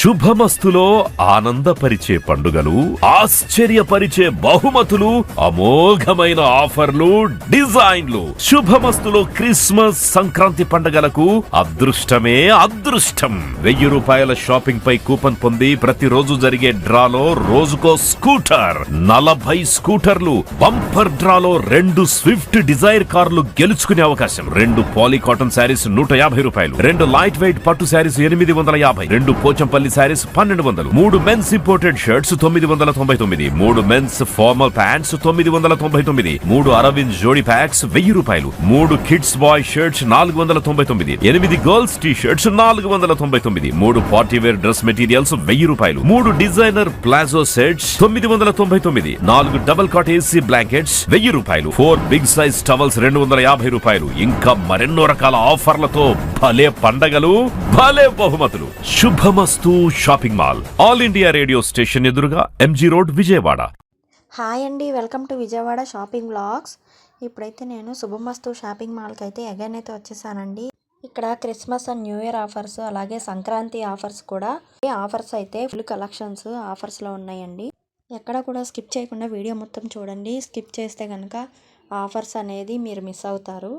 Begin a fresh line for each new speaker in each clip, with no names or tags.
శుభమస్తులో ఆనందపరిచే పండుగలు ఆశ్చర్యపరిచే బహుమతులు అమోఘమైన ఆఫర్లు డిజైన్లు. శుభమస్తులో క్రిస్మస్ సంక్రాంతి పండుగలకు అదృష్టమే అదృష్టం. వెయ్యి రూపాయల షాపింగ్ పై కూపన్ పొంది ప్రతిరోజు జరిగే డ్రాలో రోజుకో స్కూటర్. నలభై స్కూటర్లు బంపర్ డ్రాలో రెండు స్విఫ్ట్ డిజైర్ కార్లు గెలుచుకునే అవకాశం. రెండు పాలీ కాటన్ శారీస్ నూట యాభై రూపాయలు రెండు లైట్ వెయిట్ పట్టు శారీస్ ఎనిమిది వందల యాభై రెండు పోచంపల్లి శారీస్ పన్నెండు వందలు. మూడు మెన్స్ ఇంపోర్టెడ్ షర్ట్స్ తొమ్మిది వందల తొంభై తొమ్మిది. మూడు మెన్స్ ఫార్మల్ ప్యాంట్స్ తొమ్మిది వందల తొంభై తొమ్మిది. మూడు అరవింద్ జోడీ ప్యాక్స్ వెయ్యి రూపాయలు. మూడు కిడ్స్ బాయ్ షర్ట్స్ నాలుగు వందల తొంభై తొమ్మిది. ఎనిమిది గర్ల్స్ టీ షర్ట్స్ నాలుగు వందల తొంభై తొమ్మిది. మూడు పార్టీ వేర్ డ్రెస్ మెటీరియల్స్ వెయ్యి రూపాయలు. మూడు డిజైనర్ ప్లాజో సెట్స్ తొమ్మిది వందల తొంభై తొమ్మిది. నాలుగు డబల్ కాట్ ఏసీ బ్లాంకెట్స్ వెయ్యి రూపాయలు. ఫోర్ బిగ్ సైజ్ టవల్స్ రెండు వందల యాభై రూపాయలు. ఇంకా మరెన్నో రకాల ఆఫర్లతో భలే పండగలు భలే బహుమతులు. Subhamasthu. Shopping mall. All India Radio station ఎదురుగా ఎంజీ రోడ్ విజయవాడ.
హాయ్ అండి welcome to Vijayawada shopping blogs. ఇప్పుడైతే నేను శుభమస్తు షాపింగ్ మాల్కి అయితే అగైన్ అయితే వచ్చేసానండి. ఇక్కడ Christmas and new year offers అలాగే సంక్రాంతి ఆఫర్స్ కూడా. ఈ ఆఫర్స్ అయితే ఫుల్ కలెక్షన్స్ ఆఫర్స్లో ఉన్నాయండి. ఎక్కడ కూడా స్కిప్ చేయకుండా వీడియో మొత్తం చూడండి. స్కిప్ చేస్తే కనుక ఆఫర్స్ అనేది మీరు మిస్ అవుతారు.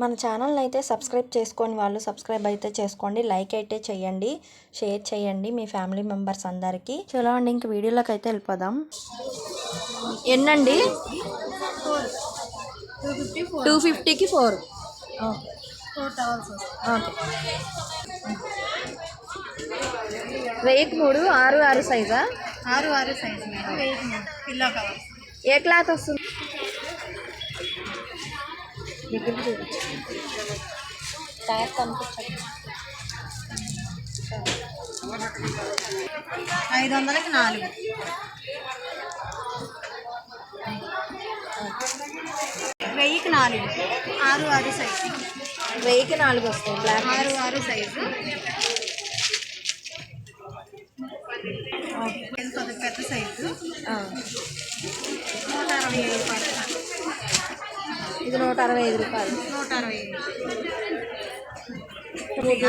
మన ఛానల్ని అయితే సబ్స్క్రైబ్ చేసుకొని వాళ్ళు సబ్స్క్రైబ్ అయితే చేసుకోండి లైక్ అయితే చేయండి షేర్ చేయండి మీ ఫ్యామిలీ మెంబర్స్ అందరికీ. చలో అండి ఇంక వీడియోలోకి అయితే వెళ్ళిపోదాం. ఎన్నండి? టూ ఫిఫ్టీకి ఫోర్. వెయ్యికి మూడు ఆరు ఆరు సైజా?
ఆరు ఆరు సైజు
ఏ క్లాత్ వస్తుంది? ట్యాగ్ కనిపించదు
ఐదు వందలకి నాలుగు. వెయ్యికి నాలుగు. ఆరు ఆరు సైజు.
వెయ్యికి నాలుగు వస్తాయి బ్లాక్
ఆరు ఆరు సైజు. పెద్ద సైజు. నూట అరవై ఐదు రూపాయలు
ఇది నూట అరవై ఐదు రూపాయలు.
నూట అరవై ఐదు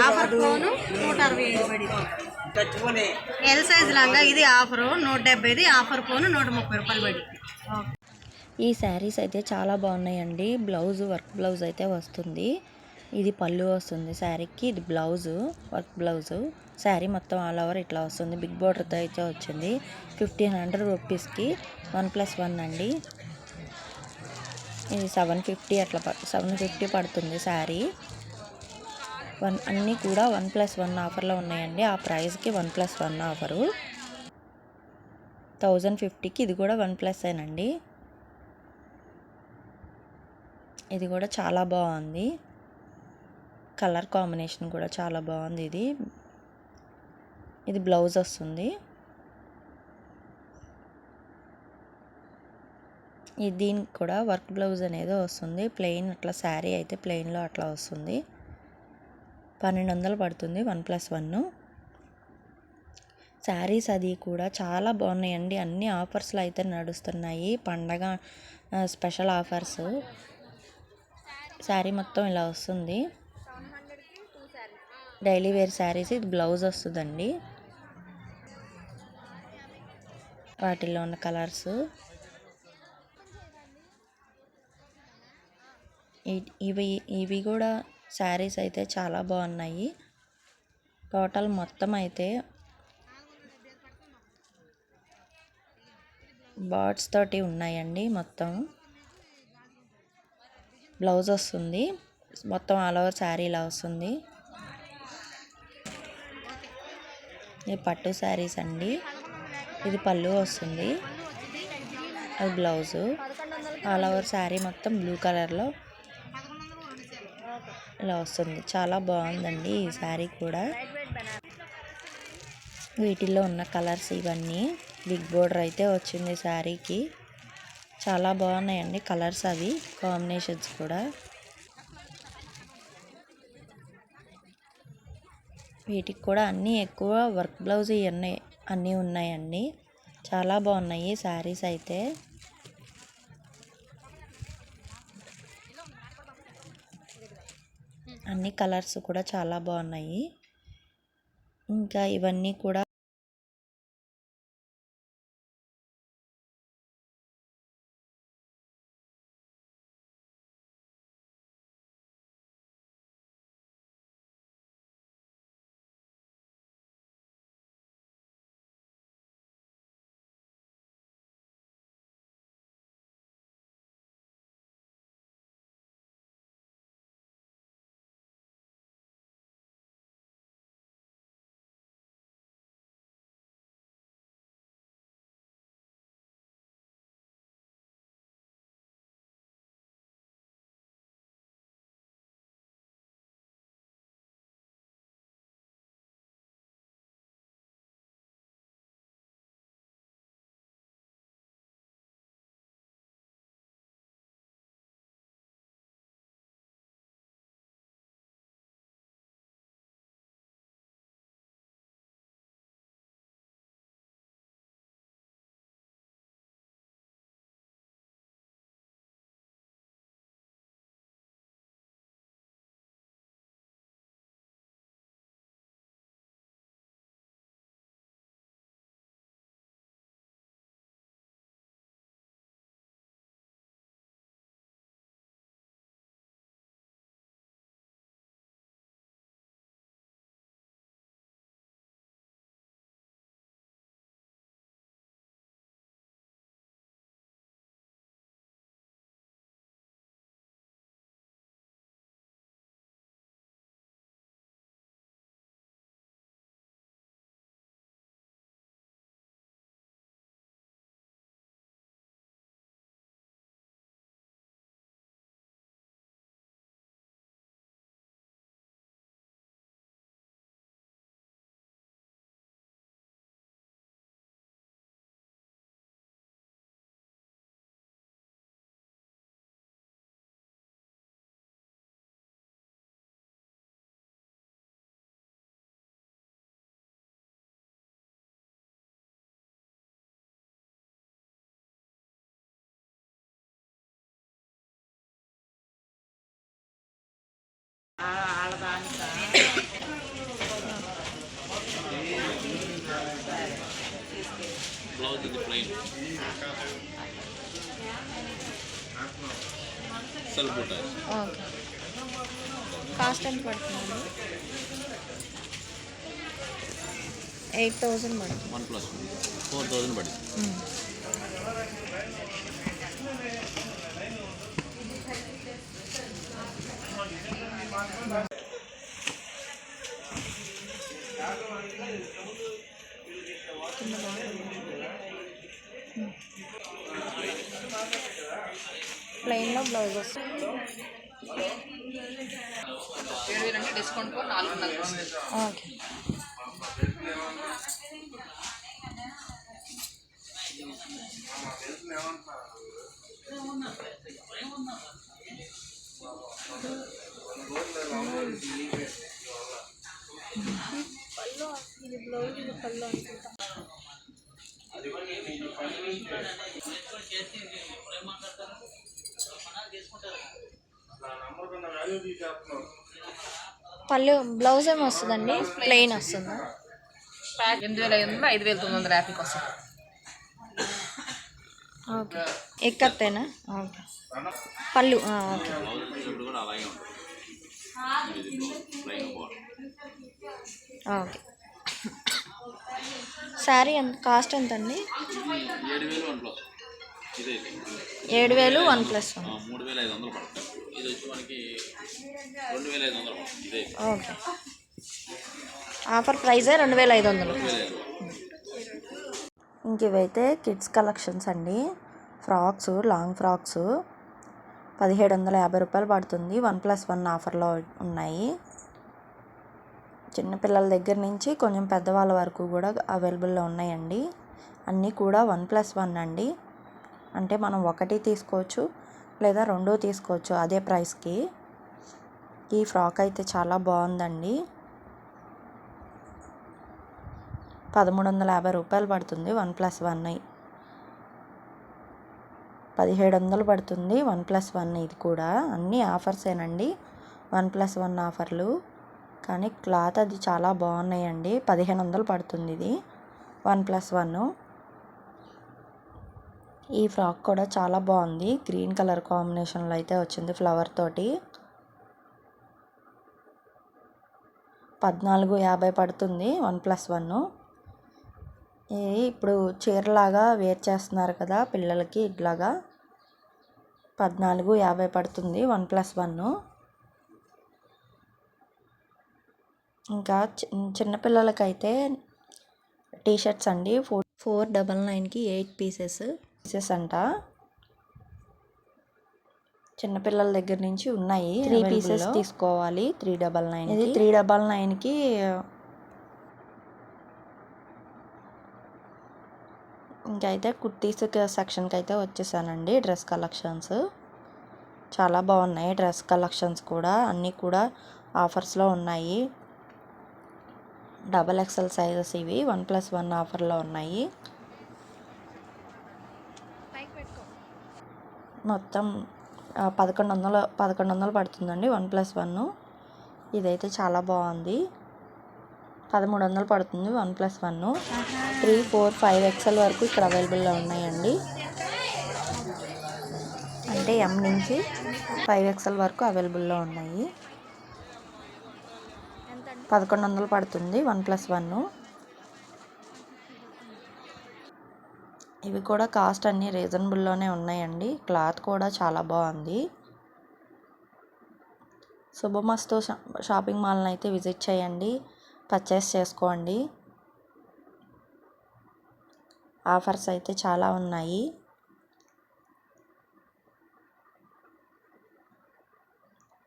ఆఫర్ ఫోను నూట అరవై ఐదు పడి. ఎల్ సైజు లాగా ఇది ఆఫరు నూట డెబ్బైది ఆఫర్ ఫోను నూట ముప్పై రూపాయలు పడి.
ఈ శారీస్ అయితే చాలా బాగున్నాయండి. బ్లౌజ్ వర్క్ బ్లౌజ్ అయితే వస్తుంది. ఇది పళ్ళు వస్తుంది శారీకి. ఇది బ్లౌజ్ వర్క్ బ్లౌజ్ శారీ మొత్తం ఆల్ ఓవర్ ఇట్లా వస్తుంది. బిగ్ బోర్డర్తో అయితే వచ్చింది. ఫిఫ్టీన్ హండ్రెడ్ రూపీస్కి వన్ ప్లస్ వన్ అండి. ఇది సెవెన్ ఫిఫ్టీ అట్లా సెవెన్ ఫిఫ్టీ పడుతుంది శారీ. వన్ అన్నీ కూడా వన్ ప్లస్ వన్ ఆఫర్లో ఉన్నాయండి. ఆ ప్రైస్కి one plus one offer thousand ఫిఫ్టీకి ఇది కూడా వన్ ప్లస్ ఏనండి. ఇది కూడా చాలా బాగుంది. కలర్ కాంబినేషన్ కూడా చాలా బాగుంది ఇది. ఇది బ్లౌజ్ వస్తుంది. దీనికి కూడా వర్క్ బ్లౌజ్ అనేది వస్తుంది. ప్లెయిన్ అట్లా శారీ అయితే ప్లెయిన్లో అట్లా వస్తుంది. పన్నెండు వందలు పడుతుంది. వన్ ప్లస్ వన్ శారీస్ అది కూడా చాలా బాగున్నాయండి. అన్ని ఆఫర్స్లో అయితే నడుస్తున్నాయి. పండగ స్పెషల్ ఆఫర్స్. శారీ మొత్తం ఇలా వస్తుంది. డైలీ వేర్ శారీస్ ఇది బ్లౌజ్ వస్తుందండి. వాటిల్లో ఉన్న కలర్స్. ఇవి ఇవి కూడా శారీస్ అయితే చాలా బాగున్నాయి. టోటల్ మొత్తం అయితే బాట్స్ తోటి ఉన్నాయండి మొత్తం. బ్లౌజ్ వస్తుంది. మొత్తం ఆల్ ఓవర్ శారీ ఇలా వస్తుంది. ఇది పట్టు శారీస్ అండి. ఇది పళ్ళు వస్తుంది. అది బ్లౌజు. ఆల్ ఓవర్ శారీ మొత్తం బ్లూ కలర్లో ఇలా వస్తుంది. చాలా బాగుందండి ఈ శారీ కూడా. వీటిల్లో ఉన్న కలర్స్ ఇవన్నీ. బిగ్ బోర్డర్ అయితే వచ్చింది శారీకి. చాలా బాగున్నాయండి కలర్స్ అవి కాంబినేషన్స్ కూడా. వీటికి కూడా అన్నీ ఎక్కువ వర్క్ బ్లౌజ్ ఇవన్నీ అన్నీ ఉన్నాయండి. చాలా బాగున్నాయి శారీస్ అయితే. అన్ని కలర్స్ కూడా చాలా బాగున్నాయి. ఇంకా ఇవన్నీ కూడా
ఇది ప్లెయిన్ సెల్ఫ్
కాస్ట్ ఎంత పడుతుందండి ఎయిట్ థౌజండ్ పడుతుంది.
వన్ ప్లస్ ఫోర్ థౌజండ్ పడింది
ప్లెయిన్లో బ్లౌజ్ వస్తుంది
ఏడు వేలు అంటే పళ్ళు నాలుగున్నర
పళ్ళు బ్లౌజ్ ఏమి వస్తుందండి? ప్లెయిన్ వస్తుందా?
ఎనిమిది వేల ఐదు వందలు ఐదు వేల తొమ్మిది వందల యాభైకి వస్తుంది
ఓకే. ఎక్కత్తేనా ఓకే పళ్ళు ఆ, ఓకే. ఓకే. శారీ ఎంత కాస్ట్ ఎంత అండి
ఏడు వేలు వన్ ప్లస్.
వన్
మూడు వేల ఐదు వందలు పడుతుంది. ఇది వచ్చి మనకి రెండు వేల ఐదు వందలు పడుతుంది ఇదైతే
ఓకే. ఆఫర్ ప్రైజే రెండు వేల ఐదు వందలు.
రెండు వేల ఐదు వందలు.
ఇంక ఇవైతే కిడ్స్ కలెక్షన్స్ అండి. ఫ్రాక్స్ లాంగ్ ఫ్రాక్స్ పదిహేడు వందల యాభై రూపాయలు పడుతుంది. వన్ ప్లస్ వన్ ఆఫర్లో ఉన్నాయి. చిన్నపిల్లల దగ్గర నుంచి కొంచెం పెద్దవాళ్ళ వరకు కూడా అవైలబుల్లో ఉన్నాయండి. అన్నీ కూడా వన్ ప్లస్ వన్ అండి. అంటే మనం ఒకటి తీసుకోవచ్చు. లేదా రెండో తీసుకోవచ్చు అదే ప్రైస్కి. ఈ ఫ్రాక్ అయితే చాలా బాగుందండి. పదమూడు వందల యాభై రూపాయలు పడుతుంది వన్ ప్లస్ వన్ పదిహేడు వందలు పడుతుంది వన్ ప్లస్ వన్ ఇది కూడా. అన్నీ ఆఫర్సేనండి వన్ ప్లస్ వన్ ఆఫర్లు. కానీ క్లాత్ అది చాలా బాగున్నాయండి. పదిహేను వందలు పడుతుంది ఇది. One plus one. ఈ ఫ్రాక్ కూడా చాలా బాగుంది. గ్రీన్ కలర్ కాంబినేషన్లో అయితే వచ్చింది ఫ్లవర్ తోటి. పద్నాలుగు యాభై పడుతుంది వన్ ప్లస్ వన్. ఇది ఇప్పుడు చీరలాగా వేర్ చేస్తున్నారు కదా పిల్లలకి ఇట్లాగా. పద్నాలుగు యాభై పడుతుంది వన్ ప్లస్ వన్. ఇంకా చి- చిన్నపిల్లలకైతే టీ షర్ట్స్ అండి. ఫోర్ ఫోర్ డబల్ నైన్కి ఎయిట్ పీసెస్. పీసెస్ అంట. చిన్నపిల్లల దగ్గర నుంచి ఉన్నాయి త్రీ పీసెస్ తీసుకోవాలి త్రీ డబల్ నైన్ ఇది త్రీ డబల్ నైన్కి ఇంకైతే కుర్తీస్ సెక్షన్కి అయితే వచ్చేసానండి డ్రెస్ కలెక్షన్స్ చాలా బాగున్నాయి డ్రెస్ కలెక్షన్స్ కూడా అన్నీ కూడా ఆఫర్స్లో ఉన్నాయి. డబల్ ఎక్సెల్ సైజెస్ ఇవి వన్ ప్లస్ వన్ ఆఫర్లో ఉన్నాయి. మొత్తం పదకొండు వందలు పదకొండు వందలు పడుతుందండి వన్ ప్లస్ వన్. ఇదైతే చాలా బాగుంది. పదమూడు వందలు పడుతుంది one plus one. Three four five XL వరకు ఇక్కడ అవైలబుల్లో ఉన్నాయండి. అంటే ఎం నుంచి ఫైవ్ ఎక్స్ఎల్ వరకు అవైలబుల్లో ఉన్నాయి. పదకొండు వందలు పడుతుంది వన్ ప్లస్ వన్. ఇవి కూడా కాస్ట్ అన్నీ రీజనబుల్లోనే ఉన్నాయండి. క్లాత్ కూడా చాలా బాగుంది. శుభమస్తు షా- షాపింగ్ మాల్ని అయితే విజిట్ చేయండి. పర్చేస్ చేసుకోండి. ఆఫర్స్ అయితే చాలా ఉన్నాయి.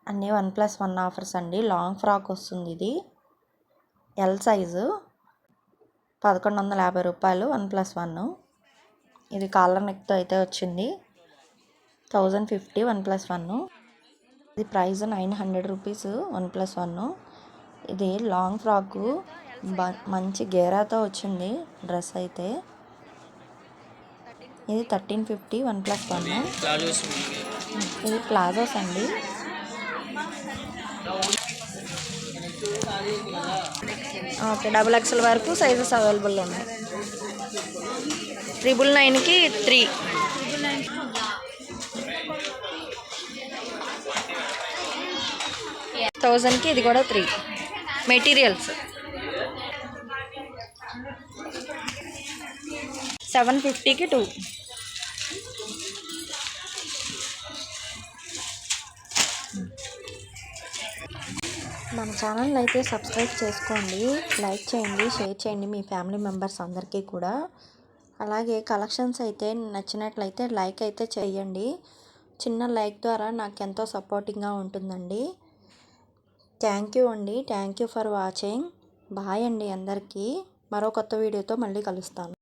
అన్నీ వన్ ప్లస్ వన్ ఆఫర్స్ అండి. లాంగ్ ఫ్రాక్ వస్తుంది ఇది. ఎల్ సైజు పదకొండు వందల యాభై రూపాయలు వన్ ప్లస్ వన్. ఇది కాలర్ నెక్తో అయితే వచ్చింది. Thousand fifty one plus one. ఇది price nine hundred rupees one plus one. ఇది లాంగ్ ఫ్రాక్ బ- మంచి గేరాతో వచ్చింది డ్రెస్ అయితే. ఇది thirteen fifty one plus one. ఇది ప్లాజోస్ అండి. ఓకే డబుల్ ఎక్స్ఎల్ వరకు సైజెస్ అవైలబుల్ ఉన్నాయి. ట్రిబుల్ నైన్కి త్రీ థౌజండ్కి ఇది కూడా త్రీ మెటీరియల్స్ సెవెన్ ఫిఫ్టీకి టూ మన ఛానల్ అయితే సబ్స్క్రైబ్ చేసుకోండి లైక్ చేయండి షేర్ చేయండి మీ ఫ్యామిలీ మెంబర్స్ అందరికీ కూడా. అలాగే కలెక్షన్స్ అయితే నచ్చినట్లయితే లైక్ అయితే చేయండి. చిన్న లైక్ ద్వారా నాకు ఎంతో సపోర్టింగ్గా ఉంటుందండి. థ్యాంక్ యూ అండి. Thank you for watching bye అండి అందరికీ. మరో కొత్త వీడియోతో మళ్ళీ కలుస్తాను.